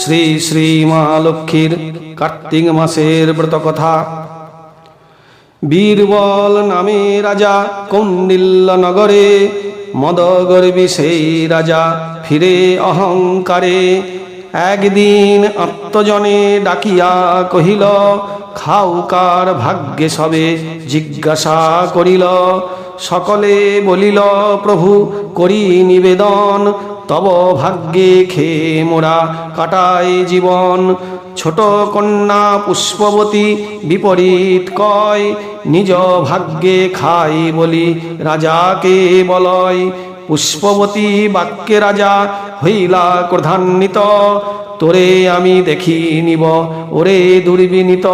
শ্রী শ্রী মা লক্ষ্মীর কার্তিক মাসের ব্রত কথা। বীরবল নামে রাজা, কৌন্ডিল্য নগরে মদগর্বী সেই রাজা ফিরে অহংকারে। একদিন আত্মজনে ডাকিয়া কহিল খাউকার ভাগ্যে সবে? জিজ্ঞাসা করিল, সকলে বলিল, প্রভু, করি নিবেদন। তব ভাগ্যে খেয়ে মোরা কাটায় জীবন। ছোট কন্যা পুষ্পবতী বিপরীত কয়, নিজ ভাগ্যে খাই বলি রাজাকে বলয়। পুষ্পবতী বাক্যে রাজা, হইলা ক্রধান্বিত, তোরে আমি দেখি নিব, ওরে দুর্বিনীত।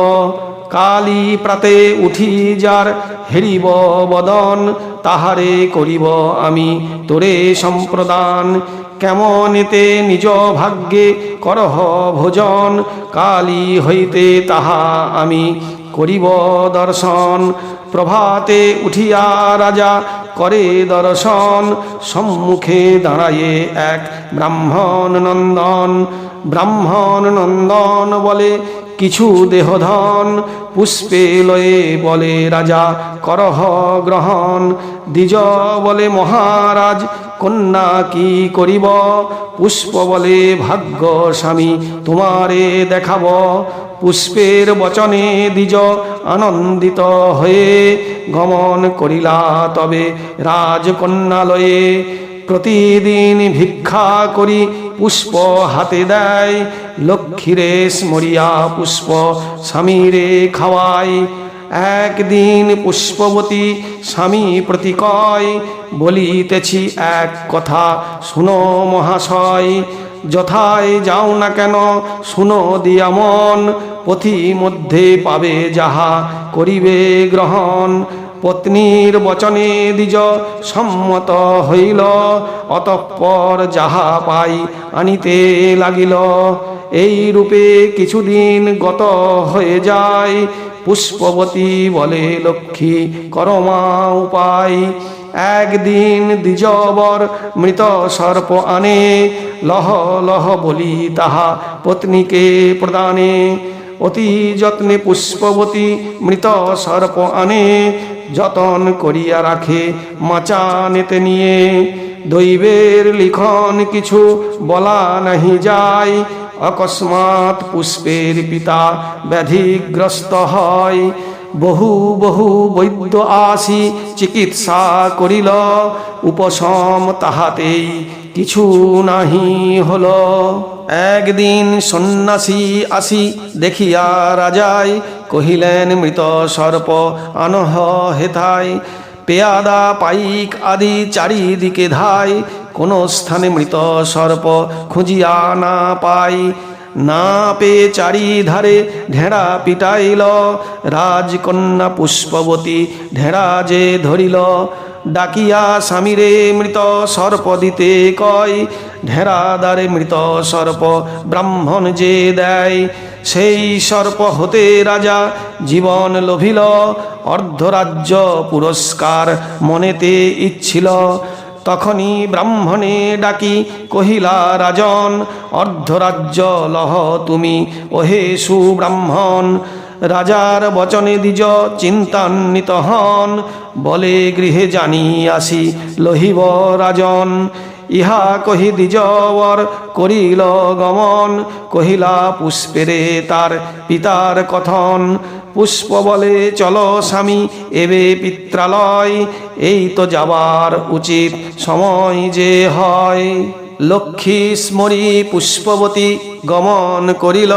কালী প্রাতে উঠি যার হেরিব বদন, তাহারে করিব আমি তোরে সম্প্রদান। কেমন এতে নিজ ভাগ্যে করহ ভোজন? কালী হইতে তাহা আমি করিব দর্শন। প্রভাতে উঠিয়া রাজা করে দর্শন। সম্মুখে দাঁড়ায়ে এক ব্রাহ্মণ নন্দন। ব্রাহ্মণ নন্দন বলে কিছু দেহধন পুষ্পে লয়ে বলে রাজা, করহ গ্রহণ। দ্বিজ বলে, মহারাজ, কন্যা কি করিব? পুষ্প বলে, ভাগ্য স্বামী, তোমারে দেখাব। পুষ্পের বচনে দ্বিজ আনন্দিত হয়ে গমন করিলা। তবে রাজকন্যালয়ে প্রতিদিন ভিক্ষা করি পুষ্প হাতে দেয় লক্ষ্মীরে স্মরিয়া পুষ্প স্বামীরে খাওয়ায়। একদিন পুষ্পবতী স্বামী প্রতিকয় বলিতেছি এক কথা, শুনো মহাশয়, যথায় যাও না কেন, শুনো দিয়া মন পথি মধ্যে পাবে যাহা করিবে গ্রহণ। পত্নীর বচনে দ্বিজ সম্মত হইল। অতঃপর যাহা পাই আনিতে লাগিল। এই রূপে কিছুদিন গত হয়ে যায়। পুষ্পবতী বলে, লক্ষ্মী, করমা উপায়। একদিন দ্বিজবর মৃত সর্প আনে। লহ লহ বলি তাহা পত্নীকে প্রদানে। অতি যত্নে পুষ্পবতী মৃত সর্প আনে। যতন করিয়া রাখে মাচানেতে নিয়ে। দৈবের লিখন কিছু বলা নাহি যায়, অকস্মাৎ পুষ্পের পিতা ব্যাধিগ্রস্ত হয়। বহু বহু বৈদ্য আসি চিকিৎসা করিল, উপশম তাহাতেই কিছু নাহি হল। একদিন সন্ন্যাসী আসি দেখিয়া রাজাই কহিলেন, মৃত সর্প, আনহ হেথাই পেয়াদা, পাইক আদি চারিদিকে ধাই কোন স্থানে মৃত সর্প খুঁজিয়া না পাই। না পে চারিধারে ঢেড়া পিটাইল। রাজকন্যা পুষ্পবতী ঢেড়া যে ধরিল। ডাকিয়া স্বামীরে মৃত সর্প দিতে কয়, ঢেরাদারে মৃত সর্প ব্রাহ্মণ যে দেয়, সেই সর্প হতে রাজা জীবন লোভিল, অর্ধরাজ্য পুরস্কার মনেতে ইচ্ছিল। তখনই ব্রাহ্মণে ডাকি, কহিলা, রাজন, অর্ধরাজ্য লহ তুমি, ওহে সুব্রাহ্মণ রাজার বচনে দ্বিজ চিন্তান্বিত হন। বলে গৃহে জানি আসি, লহিব রাজন। ইহা কহি দ্বিজবর করিল গমন। কহিলা পুষ্পেরে তার পিতার কথন। পুষ্প বলে, চলো স্বামী, এবে পিত্রালয়। এই তো যাবার উচিত সময় যে হয়। লক্ষ্মী স্মরী পুষ্পবতী গমন করিল।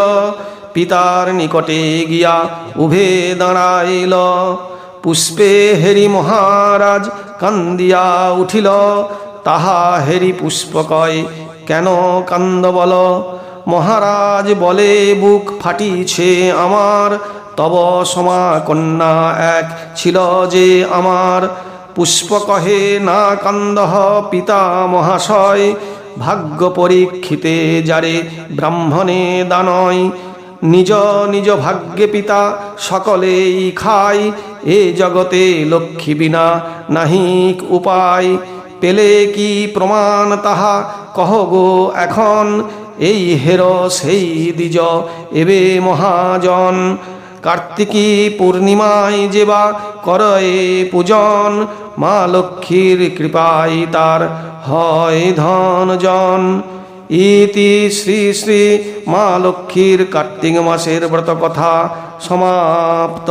পিতার নিকটে গিয়া উভে দাঁড়াইল। পুষ্পে হেরি মহারাজ কান্দিয়া উঠিল। তাহা হেরি পুষ্প কয়, কেন কান্দ বল? মহারাজ বলে, বুক ফাটিছে আমার। তব সমা কন্যা এক ছিল যে আমার। পুষ্প কহে, না কান্দহ পিতা মহাশয়। ভাগ্য পরীক্ষিতে যারে ব্রাহ্মণে দানয়। নিজ নিজ ভাগ্যে পিতা সকলেই খায়। এ জগতে লক্ষ্মী বিনা নাহিক উপায়। পেলে কি প্রমাণ তাহা? কহ গো এখন। এই হের সেই দ্বিজ, এবে মহাজন। কার্তিকী পূর্ণিমায় যেবা করয়ে পূজন। মা লক্ষ্মীর কৃপায় তার হয় ধন জন ইতি শ্রী শ্রী মা লক্ষ্মীর কার্তিক মাসের ব্রত কথা সমাপ্ত।